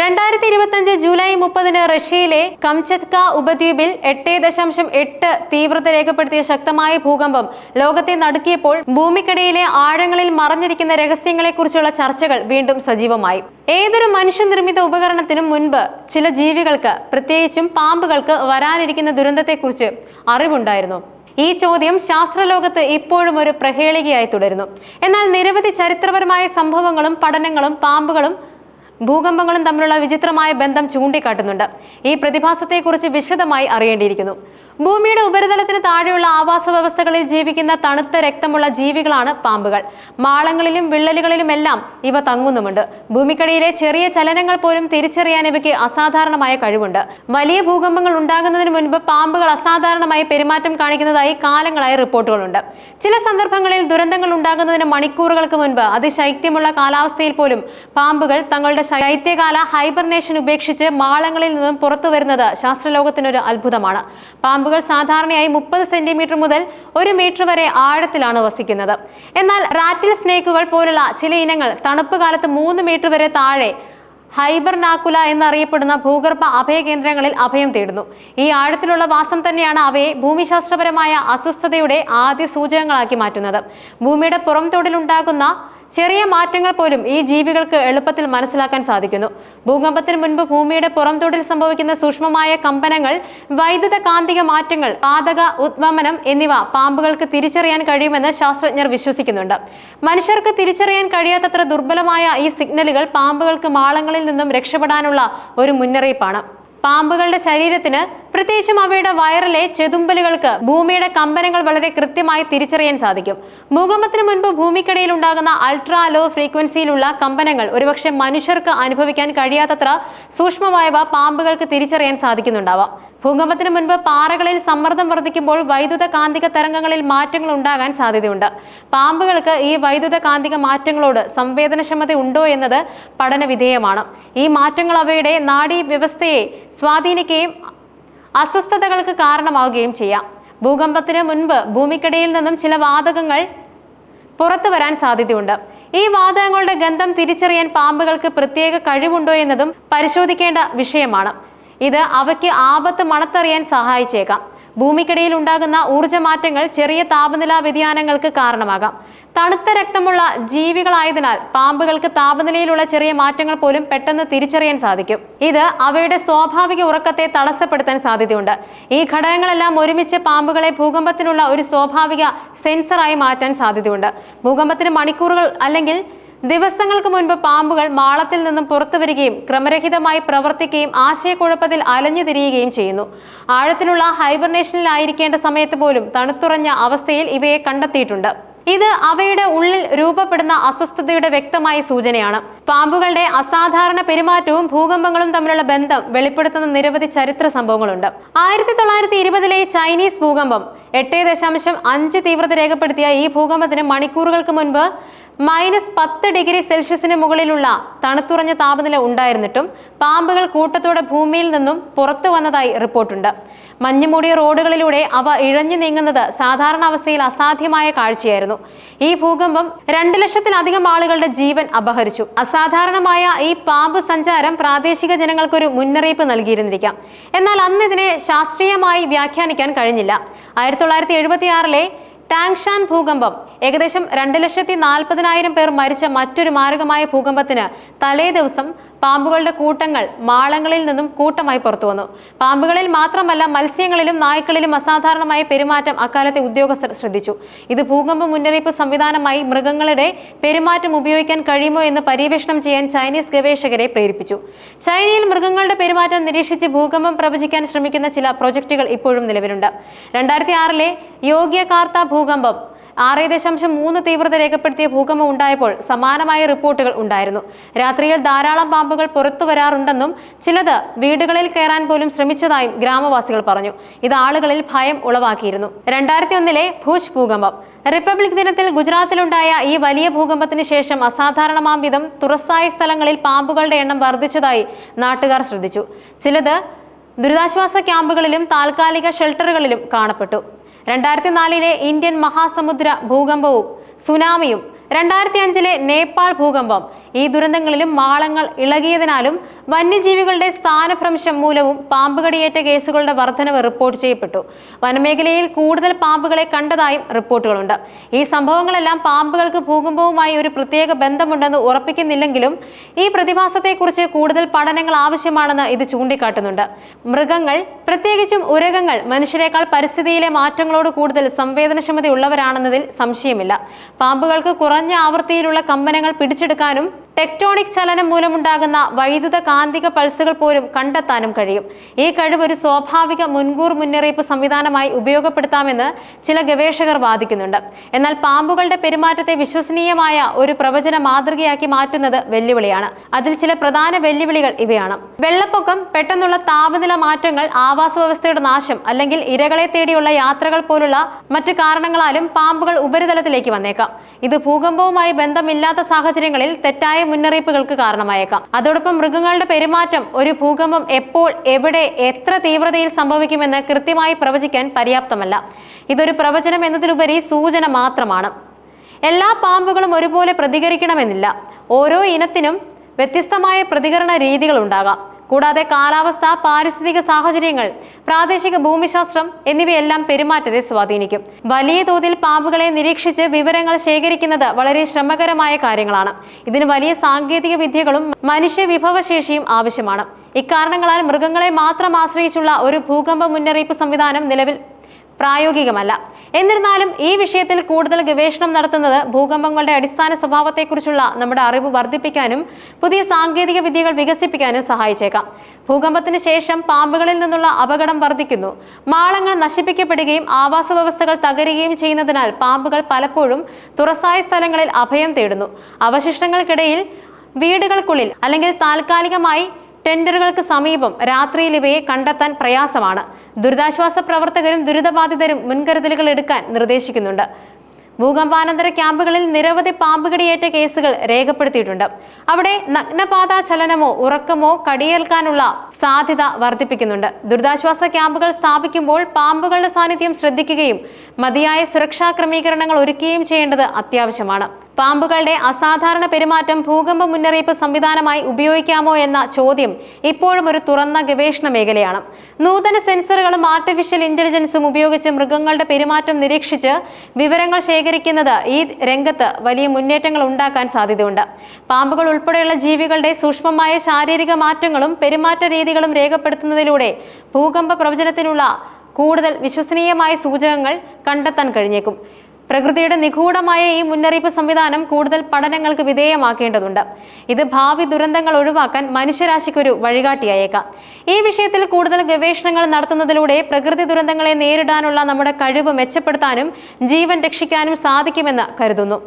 രണ്ടായിരത്തി ഇരുപത്തിയഞ്ച് ജൂലൈ മുപ്പതിന് റഷ്യയിലെ കംചത്ക ഉപദ്വീപിൽ എട്ട് ദശാംശം എട്ട് തീവ്രത രേഖപ്പെടുത്തിയ ശക്തമായ ഭൂകമ്പം ലോകത്തെ നടുക്കിയപ്പോൾ ഭൂമിക്കടിയിലെ ആഴങ്ങളിൽ മറഞ്ഞിരിക്കുന്ന രഹസ്യങ്ങളെക്കുറിച്ചുള്ള ചർച്ചകൾ വീണ്ടും സജീവമായി. ഏതൊരു മനുഷ്യനിർമ്മിത ഉപകരണത്തിനും മുൻപ് ചില ജീവികൾക്ക് പ്രത്യേകിച്ചും പാമ്പുകൾക്ക് വരാനിരിക്കുന്ന ദുരന്തത്തെക്കുറിച്ച് അറിവുണ്ടായിരുന്നു. ഈ ചോദ്യം ശാസ്ത്രലോകത്ത് ഇപ്പോഴും ഒരു പ്രഹേളികയായി തുടരുന്നു. എന്നാൽ നിരവധി ചരിത്രപരമായ സംഭവങ്ങളും പഠനങ്ങളും പാമ്പുകളും ഭൂകമ്പങ്ങളും തമ്മിലുള്ള വിചിത്രമായ ബന്ധം ചൂണ്ടിക്കാട്ടുന്നുണ്ട്. ഈ പ്രതിഭാസത്തെക്കുറിച്ച് വിശദമായി അറിയേണ്ടിയിരിക്കുന്നു. ഭൂമിയുടെ ഉപരിതലത്തിന് താഴെയുള്ള ആവാസ വ്യവസ്ഥകളിൽ ജീവിക്കുന്ന തണുത്ത രക്തമുള്ള ജീവികളാണ് പാമ്പുകൾ. മാളങ്ങളിലും വിള്ളലുകളിലുമെല്ലാം ഇവ തങ്ങുന്നുമുണ്ട്. ഭൂമിക്കടിയിലെ ചെറിയ ചലനങ്ങൾ പോലും തിരിച്ചറിയാൻ ഇവയ്ക്ക് അസാധാരണമായ കഴിവുണ്ട്. വലിയ ഭൂകമ്പങ്ങൾ ഉണ്ടാകുന്നതിന് മുൻപ് പാമ്പുകൾ അസാധാരണമായി പെരുമാറ്റം കാണിക്കുന്നതായി കാലങ്ങളായി റിപ്പോർട്ടുകളുണ്ട്. ചില സന്ദർഭങ്ങളിൽ ദുരന്തങ്ങൾ ഉണ്ടാകുന്നതിന് മണിക്കൂറുകൾക്ക് മുൻപ് അതിശൈത്യമുള്ള കാലാവസ്ഥയിൽ പോലും പാമ്പുകൾ തങ്ങളുടെ ശൈത്യകാല ഹൈബർനേഷൻ ഉപേക്ഷിച്ച് മാളങ്ങളിൽ നിന്നും പുറത്തു വരുന്നത് ശാസ്ത്രലോകത്തിനൊരു അത്ഭുതമാണ്. പാമ്പുകൾ സാധാരണയായി മുപ്പത് സെന്റിമീറ്റർ മുതൽ ഒരു മീറ്റർ വരെ ആഴത്തിലാണ് വസിക്കുന്നത്. എന്നാൽ റാറ്റിൽ സ്നേക്കുകൾ പോലുള്ള ചില ഇനങ്ങൾ തണുപ്പ് കാലത്ത് മൂന്ന് മീറ്റർ വരെ താഴെ ഹൈബർനാക്കുല എന്നറിയപ്പെടുന്ന ഭൂഗർഭ അഭയകേന്ദ്രങ്ങളിൽ അഭയം തേടുന്നു. ഈ ആഴത്തിലുള്ള വാസം തന്നെയാണ് അവയെ ഭൂമിശാസ്ത്രപരമായ അസ്വസ്ഥതയുടെ ആദ്യ സൂചകങ്ങളാക്കി മാറ്റുന്നത്. ഭൂമിയുടെ പുറംതോടിലുണ്ടാകുന്ന ചെറിയ മാറ്റങ്ങൾ പോലും ഈ ജീവികൾക്ക് എളുപ്പത്തിൽ മനസ്സിലാക്കാൻ സാധിക്കുന്നു. ഭൂകമ്പത്തിന് മുൻപ് ഭൂമിയുടെ പുറംതോടിൽ സംഭവിക്കുന്ന സൂക്ഷ്മമായ കമ്പനങ്ങൾ വൈദ്യുത കാന്തിക മാറ്റങ്ങൾ പാതക ഉദ്വമനം എന്നിവ പാമ്പുകൾക്ക് തിരിച്ചറിയാൻ കഴിയുമെന്ന് ശാസ്ത്രജ്ഞർ വിശ്വസിക്കുന്നുണ്ട്. മനുഷ്യർക്ക് തിരിച്ചറിയാൻ കഴിയാത്തത്ര ദുർബലമായ ഈ സിഗ്നലുകൾ പാമ്പുകൾക്ക് മാളങ്ങളിൽ നിന്നും രക്ഷപ്പെടാനുള്ള ഒരു മുന്നറിയിപ്പാണ്. പാമ്പുകളുടെ ശരീരത്തിന് പ്രത്യേകിച്ചും അവയുടെ വയറിലെ ചെതുമ്പലുകൾക്ക് ഭൂമിയുടെ കമ്പനങ്ങൾ വളരെ കൃത്യമായി തിരിച്ചറിയാൻ സാധിക്കും. ഭൂകമ്പത്തിന് മുൻപ് ഭൂമിക്കടിയിൽ ഉണ്ടാകുന്ന അൾട്രാ ലോ ഫ്രീക്വൻസിയിലുള്ള കമ്പനങ്ങൾ ഒരുപക്ഷെ മനുഷ്യർക്ക് അനുഭവിക്കാൻ കഴിയാത്തത്ര സൂക്ഷ്മമായവ പാമ്പുകൾക്ക് തിരിച്ചറിയാൻ സാധിക്കുന്നുണ്ടാവാം. ഭൂകമ്പത്തിന് മുൻപ് പാറകളിൽ സമ്മർദ്ദം വർദ്ധിക്കുമ്പോൾ വൈദ്യുത കാന്തിക തരംഗങ്ങളിൽ മാറ്റങ്ങൾ ഉണ്ടാകാൻ സാധ്യതയുണ്ട്. പാമ്പുകൾക്ക് ഈ വൈദ്യുത കാന്തിക മാറ്റങ്ങളോട് സംവേദനക്ഷമത ഉണ്ടോ എന്നത് പഠന വിധേയമാണ് ഈ മാറ്റങ്ങൾ അവയുടെ നാഡീ വ്യവസ്ഥയെ സ്വാധീനിക്കുകയും അസ്വസ്ഥതകൾക്ക് കാരണമാവുകയും ചെയ്യാം. ഭൂകമ്പത്തിന് മുൻപ് ഭൂമിക്കടിയിൽ നിന്നും ചില വാതകങ്ങൾ പുറത്തു വരാൻ സാധ്യതയുണ്ട്. ഈ വാതകങ്ങളുടെ ഗന്ധം തിരിച്ചറിയാൻ പാമ്പുകൾക്ക് പ്രത്യേക കഴിവുണ്ടോ എന്നതും പരിശോധിക്കേണ്ട വിഷയമാണ്. ഇത് അവയ്ക്ക് ആപത്ത് മണത്തറിയാൻ സഹായിച്ചേക്കാം. ഭൂമിക്കടിയിൽ ഉണ്ടാകുന്ന ഊർജമാറ്റങ്ങൾ ചെറിയ താപനില വ്യതിയാനങ്ങൾക്ക് കാരണമാകാം. തണുത്ത രക്തമുള്ള ജീവികളായതിനാൽ പാമ്പുകൾക്ക് താപനിലയിലുള്ള ചെറിയ മാറ്റങ്ങൾ പോലും പെട്ടെന്ന് തിരിച്ചറിയാൻ സാധിക്കും. ഇത് അവയുടെ സ്വാഭാവിക ഉറക്കത്തെ തടസ്സപ്പെടുത്താൻ സാധ്യതയുണ്ട്. ഈ ഘടകങ്ങളെല്ലാം ഒരുമിച്ച് പാമ്പുകളെ ഭൂകമ്പത്തിനുള്ള ഒരു സ്വാഭാവിക സെൻസറായി മാറ്റാൻ സാധ്യതയുണ്ട്. ഭൂകമ്പത്തിന് മണിക്കൂറുകൾ അല്ലെങ്കിൽ ദിവസങ്ങൾക്ക് മുൻപ് പാമ്പുകൾ മാളത്തിൽ നിന്നും പുറത്തു വരികയും ക്രമരഹിതമായി പ്രവർത്തിക്കുകയും ആശയക്കുഴപ്പത്തിൽ അലഞ്ഞു തിരിയുകയും ചെയ്യുന്നു. ആഴത്തിലുള്ള ഹൈബർനേഷനിലായിരിക്കേണ്ട സമയത്ത് പോലും തണുത്തുറഞ്ഞ അവസ്ഥയിൽ ഇവയെ കണ്ടെത്തിയിട്ടുണ്ട്. ഇത് അവയുടെ ഉള്ളിൽ രൂപപ്പെടുന്ന അസ്വസ്ഥതയുടെ വ്യക്തമായ സൂചനയാണ്. പാമ്പുകളുടെ അസാധാരണ പെരുമാറ്റവും ഭൂകമ്പങ്ങളും തമ്മിലുള്ള ബന്ധം വെളിപ്പെടുത്തുന്ന നിരവധി ചരിത്ര സംഭവങ്ങളുണ്ട്. ആയിരത്തി തൊള്ളായിരത്തി ഇരുപതിലെ ചൈനീസ് ഭൂകമ്പം എട്ട് ദശാംശം അഞ്ച് തീവ്രത രേഖപ്പെടുത്തിയ ഈ ഭൂകമ്പത്തിന് മണിക്കൂറുകൾക്ക് മുൻപ് മൈനസ് പത്ത് ഡിഗ്രി സെൽഷ്യസിന് മുകളിലുള്ള തണുത്തുറഞ്ഞ താപനില ഉണ്ടായിരുന്നിട്ടും പാമ്പുകൾ കൂട്ടത്തോടെ ഭൂമിയിൽ നിന്നും പുറത്തു വന്നതായി റിപ്പോർട്ടുണ്ട്. മഞ്ഞുമൂടിയ റോഡുകളിലൂടെ അവ ഇഴഞ്ഞു നീങ്ങുന്നത് സാധാരണ അവസ്ഥയിൽ അസാധ്യമായ കാഴ്ചയായിരുന്നു. ഈ ഭൂകമ്പം രണ്ട് ലക്ഷത്തിലധികം ആളുകളുടെ ജീവൻ അപഹരിച്ചു. അസാധാരണമായ ഈ പാമ്പ് സഞ്ചാരം പ്രാദേശിക ജനങ്ങൾക്കൊരു മുന്നറിയിപ്പ് നൽകിയിരുന്നിരിക്കാം. എന്നാൽ അന്ന് ഇതിനെ ശാസ്ത്രീയമായി വ്യാഖ്യാനിക്കാൻ കഴിഞ്ഞില്ല. ആയിരത്തി തൊള്ളായിരത്തി എഴുപത്തിയാറിലെ ടാങ്ഷാൻ ഭൂകമ്പം ഏകദേശം രണ്ട് ലക്ഷത്തി നാൽപ്പതിനായിരം പേർ മരിച്ച മറ്റൊരു മാരകമായ ഭൂകമ്പത്തിന് തലേ ദിവസം പാമ്പുകളുടെ കൂട്ടങ്ങൾ മാളങ്ങളിൽ നിന്നും കൂട്ടമായി പുറത്തു വന്നു. പാമ്പുകളിൽ മാത്രമല്ല മത്സ്യങ്ങളിലും നായ്ക്കളിലും അസാധാരണമായ പെരുമാറ്റം അക്കാലത്തെ ഉദ്യോഗസ്ഥർ ശ്രദ്ധിച്ചു. ഇത് ഭൂകമ്പ മുന്നറിയിപ്പ് സംവിധാനമായി മൃഗങ്ങളുടെ പെരുമാറ്റം ഉപയോഗിക്കാൻ കഴിയുമോ എന്ന് പര്യവേഷണം ചെയ്യാൻ ചൈനീസ് ഗവേഷകരെ പ്രേരിപ്പിച്ചു. ചൈനയിൽ മൃഗങ്ങളുടെ പെരുമാറ്റം നിരീക്ഷിച്ച് ഭൂകമ്പം പ്രവചിക്കാൻ ശ്രമിക്കുന്ന ചില പ്രൊജക്ടുകൾ ഇപ്പോഴും നിലവിലുണ്ട്. രണ്ടായിരത്തി ആറിലെ യോഗ്യകാർത്ത ഭൂകമ്പം ആറ് ദശാംശം മൂന്ന് തീവ്രത രേഖപ്പെടുത്തിയ ഭൂകമ്പം ഉണ്ടായപ്പോൾ സമാനമായ റിപ്പോർട്ടുകൾ ഉണ്ടായിരുന്നു. രാത്രിയിൽ ധാരാളം പാമ്പുകൾ പുറത്തു വരാറുണ്ടെന്നും ചിലത് വീടുകളിൽ കയറാൻ പോലും ശ്രമിച്ചതായും ഗ്രാമവാസികൾ പറഞ്ഞു. ഇത് ആളുകളിൽ ഭയം ഉളവാക്കിയിരുന്നു. രണ്ടായിരത്തി ഒന്നിലെ ഭൂജ് ഭൂകമ്പം. റിപ്പബ്ലിക് ദിനത്തിൽ ഗുജറാത്തിലുണ്ടായ ഈ വലിയ ഭൂകമ്പത്തിന് ശേഷം അസാധാരണമാം വിധം തുറസായ സ്ഥലങ്ങളിൽ പാമ്പുകളുടെ എണ്ണം വർദ്ധിച്ചതായി നാട്ടുകാർ ശ്രദ്ധിച്ചു. ചിലത് ദുരിതാശ്വാസ ക്യാമ്പുകളിലും താൽക്കാലിക ഷെൽട്ടറുകളിലും കാണപ്പെട്ടു. രണ്ടായിരത്തി നാലിലെ ഇന്ത്യൻ മഹാസമുദ്ര ഭൂകമ്പവും സുനാമിയും രണ്ടായിരത്തി അഞ്ചിലെ നേപ്പാൾ ഭൂകമ്പം ഈ ദുരന്തങ്ങളിലും മാളങ്ങൾ ഇളകിയതിനാലും വന്യജീവികളുടെ സ്ഥാനഭ്രംശം മൂലവും പാമ്പ് കടിയേറ്റ കേസുകളുടെ വർധനവ് റിപ്പോർട്ട് ചെയ്യപ്പെട്ടു. വനമേഖലയിൽ കൂടുതൽ പാമ്പുകളെ കണ്ടതായും റിപ്പോർട്ടുകളുണ്ട്. ഈ സംഭവങ്ങളെല്ലാം പാമ്പുകൾക്ക് ഭൂകമ്പവുമായി ഒരു പ്രത്യേക ബന്ധമുണ്ടെന്ന് ഉറപ്പിക്കുന്നില്ലെങ്കിലും ഈ പ്രതിഭാസത്തെക്കുറിച്ച് കൂടുതൽ പഠനങ്ങൾ ആവശ്യമാണെന്ന് ഇത് ചൂണ്ടിക്കാട്ടുന്നുണ്ട്. മൃഗങ്ങൾ പ്രത്യേകിച്ചും ഉരകങ്ങൾ മനുഷ്യരെക്കാൾ പരിസ്ഥിതിയിലെ മാറ്റങ്ങളോട് കൂടുതൽ സംവേദനക്ഷമതയുള്ളവരാണെന്നതിൽ സംശയമില്ല. പാമ്പുകൾക്ക് കുറഞ്ഞ ആവൃത്തിയിലുള്ള കമ്പനങ്ങൾ പിടിച്ചെടുക്കാനും ടെക്ടോണിക് ചലനം മൂലമുണ്ടാകുന്ന വൈദ്യുത കാന്തിക പൾസുകൾ പോലും കണ്ടെത്താനും കഴിയും. ഈ കഴിവ് ഒരു സ്വാഭാവിക മുൻകൂർ മുന്നറിയിപ്പ് സംവിധാനമായി ഉപയോഗപ്പെടുത്താമെന്ന് ചില ഗവേഷകർ വാദിക്കുന്നുണ്ട്. എന്നാൽ പാമ്പുകളുടെ പെരുമാറ്റത്തെ വിശ്വസനീയമായ ഒരു പ്രവചന മാതൃകയാക്കി മാറ്റുന്നത് വെല്ലുവിളിയാണ്. അതിൽ ചില പ്രധാന വെല്ലുവിളികൾ ഇവയാണ്. വെള്ളപ്പൊക്കം പെട്ടെന്നുള്ള താപനില മാറ്റങ്ങൾ ആവാസ വ്യവസ്ഥയുടെ നാശം അല്ലെങ്കിൽ ഇരകളെ തേടിയുള്ള യാത്രകൾ പോലുള്ള മറ്റ് കാരണങ്ങളാലും പാമ്പുകൾ ഉപരിതലത്തിലേക്ക് വന്നേക്കാം. ഇത് ഭൂകമ്പവുമായി ബന്ധമില്ലാത്ത സാഹചര്യങ്ങളിൽ തെറ്റായ മുന്നറിയിപ്പുകൾക്ക് കാരണമായേക്കാം. അതോടൊപ്പം മൃഗങ്ങളുടെ പെരുമാറ്റം ഒരു ഭൂകമ്പം എപ്പോൾ എവിടെ എത്ര തീവ്രതയിൽ സംഭവിക്കുമെന്ന് കൃത്യമായി പ്രവചിക്കാൻ പര്യാപ്തമല്ല. ഇതൊരു പ്രവചനം എന്നതിലുപരി സൂചന മാത്രമാണ്. എല്ലാ പാമ്പുകളും ഒരുപോലെ പ്രതികരിക്കണമെന്നില്ല. ഓരോ ഇനത്തിനും വ്യത്യസ്തമായ പ്രതികരണ രീതികൾ ഉണ്ടാകാം കൂടാതെ കാലാവസ്ഥ പാരിസ്ഥിതിക സാഹചര്യങ്ങൾ പ്രാദേശിക ഭൂമിശാസ്ത്രം എന്നിവയെല്ലാം പെരുമാറ്റത്തെ സ്വാധീനിക്കും. വലിയ തോതിൽ പാമ്പുകളെ നിരീക്ഷിച്ച് വിവരങ്ങൾ ശേഖരിക്കുന്നത് വളരെ ശ്രമകരമായ കാര്യങ്ങളാണ്. ഇതിന് വലിയ സാങ്കേതിക വിദ്യകളും മനുഷ്യ വിഭവശേഷിയും ആവശ്യമാണ്. ഇക്കാരണങ്ങളാൽ മൃഗങ്ങളെ മാത്രം ആശ്രയിച്ചുള്ള ഒരു ഭൂകമ്പ മുന്നറിയിപ്പ് സംവിധാനം നിലവിൽ പ്രായോഗികമല്ല. എന്നിരുന്നാലും ഈ വിഷയത്തിൽ കൂടുതൽ ഗവേഷണം നടത്തുന്നത് ഭൂകമ്പങ്ങളുടെ അടിസ്ഥാന സ്വഭാവത്തെക്കുറിച്ചുള്ള നമ്മുടെ അറിവ് വർദ്ധിപ്പിക്കാനും പുതിയ സാങ്കേതിക വിദ്യകൾ വികസിപ്പിക്കാനും സഹായിച്ചേക്കാം. ഭൂകമ്പത്തിന് ശേഷം പാമ്പുകളിൽ നിന്നുള്ള അപകടം വർദ്ധിക്കുന്നു. മാളങ്ങൾ നശിപ്പിക്കപ്പെടുകയും ആവാസ വ്യവസ്ഥകൾ തകരുകയും ചെയ്യുന്നതിനാൽ പാമ്പുകൾ പലപ്പോഴും തുറസായ സ്ഥലങ്ങളിൽ അഭയം തേടുന്നു. അവശിഷ്ടങ്ങൾക്കിടയിൽ വീടുകൾക്കുള്ളിൽ അല്ലെങ്കിൽ താൽക്കാലികമായി ടെൻഡറുകൾക്ക് സമീപം രാത്രിയിൽ ഇവയെ കണ്ടെത്താൻ പ്രയാസമാണ്. ദുരിതാശ്വാസ പ്രവർത്തകരും ദുരിതബാധിതരും മുൻകരുതലുകൾ എടുക്കാൻ നിർദ്ദേശിക്കുന്നുണ്ട്. ഭൂകമ്പാനന്തര ക്യാമ്പുകളിൽ നിരവധി പാമ്പുകടിയേറ്റ കേസുകൾ രേഖപ്പെടുത്തിയിട്ടുണ്ട്. അവിടെ നഗ്നപാത ചലനമോ ഉറക്കമോ കടിയേൽക്കാനുള്ള സാധ്യത വർദ്ധിപ്പിക്കുന്നുണ്ട്. ദുരിതാശ്വാസ ക്യാമ്പുകൾ സ്ഥാപിക്കുമ്പോൾ പാമ്പുകളുടെ സാന്നിധ്യം ശ്രദ്ധിക്കുകയും മതിയായ സുരക്ഷാ ക്രമീകരണങ്ങൾ ഒരുക്കുകയും ചെയ്യേണ്ടത് അത്യാവശ്യമാണ്. പാമ്പുകളുടെ അസാധാരണ പെരുമാറ്റം ഭൂകമ്പ മുന്നറിയിപ്പ് സംവിധാനമായി ഉപയോഗിക്കാമോ എന്ന ചോദ്യം ഇപ്പോഴും ഒരു തുറന്ന ഗവേഷണ മേഖലയാണ്. നൂതന സെൻസറുകളും ആർട്ടിഫിഷ്യൽ ഇന്റലിജൻസും ഉപയോഗിച്ച് മൃഗങ്ങളുടെ പെരുമാറ്റം നിരീക്ഷിച്ച് വിവരങ്ങൾ ശേഖരിക്കുന്നത് ഈ രംഗത്ത് വലിയ മുന്നേറ്റങ്ങൾ ഉണ്ടാക്കാൻ സാധ്യതയുണ്ട്. പാമ്പുകൾ ഉൾപ്പെടെയുള്ള ജീവികളുടെ സൂക്ഷ്മമായ ശാരീരിക മാറ്റങ്ങളും പെരുമാറ്റ രീതികളും രേഖപ്പെടുത്തുന്നതിലൂടെ ഭൂകമ്പ പ്രവചനത്തിനുള്ള കൂടുതൽ വിശ്വസനീയമായ സൂചകങ്ങൾ കണ്ടെത്താൻ കഴിഞ്ഞേക്കും. പ്രകൃതിയുടെ നിഗൂഢമായ ഈ മുന്നറിയിപ്പ് സംവിധാനം കൂടുതൽ പഠനങ്ങൾക്ക് വിധേയമാക്കേണ്ടതുണ്ട്. ഇത് ഭാവി ദുരന്തങ്ങൾ ഒഴിവാക്കാൻ മനുഷ്യരാശിക്കൊരു വഴികാട്ടിയായേക്കാം. ഈ വിഷയത്തിൽ കൂടുതൽ ഗവേഷണങ്ങൾ നടത്തുന്നതിലൂടെ പ്രകൃതി ദുരന്തങ്ങളെ നേരിടാനുള്ള നമ്മുടെ കഴിവ് മെച്ചപ്പെടുത്താനും ജീവൻ രക്ഷിക്കാനും സാധിക്കുമെന്ന് കരുതുന്നു.